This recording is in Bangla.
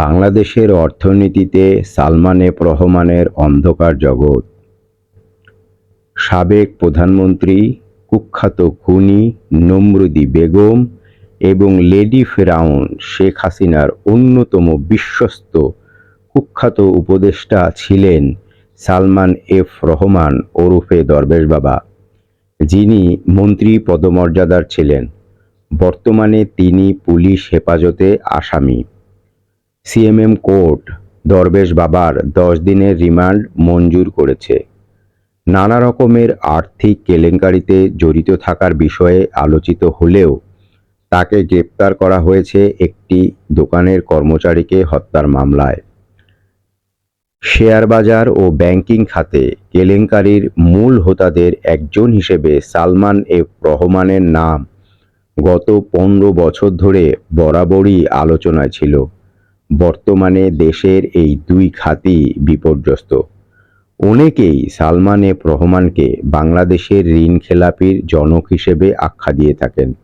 বাংলাদেশের অর্থনীতিতে সালমান রহমানের অন্ধকার জগৎ। সাবেক প্রধানমন্ত্রী কুখ্যাত খুনি নমরুদি বেগম এবং লেডি ফেরাউন শেখ হাসিনার অন্যতম বিশ্বস্ত কুখ্যাত উপদেষ্টা ছিলেন সালমান এফ রহমান ওরফে দরবেশ বাবা। যিনি মন্ত্রী পদমর্যাদার ছিলেন। বর্তমানে তিনি পুলিশ হেফাজতে আসামি। সিএমএম কোর্ট দরবেশ বাবার দশ দিনের রিমান্ড মঞ্জুর করেছে। নানা রকমের আর্থিক কেলেঙ্কারিতে জড়িত থাকার বিষয়ে আলোচিত হলেও তাকে গ্রেপ্তার করা হয়েছে একটি দোকানের কর্মচারীকে হত্যার মামলায়। শেয়ার বাজার ও ব্যাংকিং খাতে কেলেঙ্কারির মূল হোতাদের একজন হিসেবে সালমান এফ রহমানের নাম গত পনেরো বছর ধরে বরাবরই আলোচনায় ছিল। বর্তমানে দেশের এই দুই খাতি বিপর্যস্ত। অনেকেই সালমান এফ রহমানকে বাংলাদেশের ঋণ খেলাপির জনক হিসেবে আখ্যা দিয়ে থাকেন।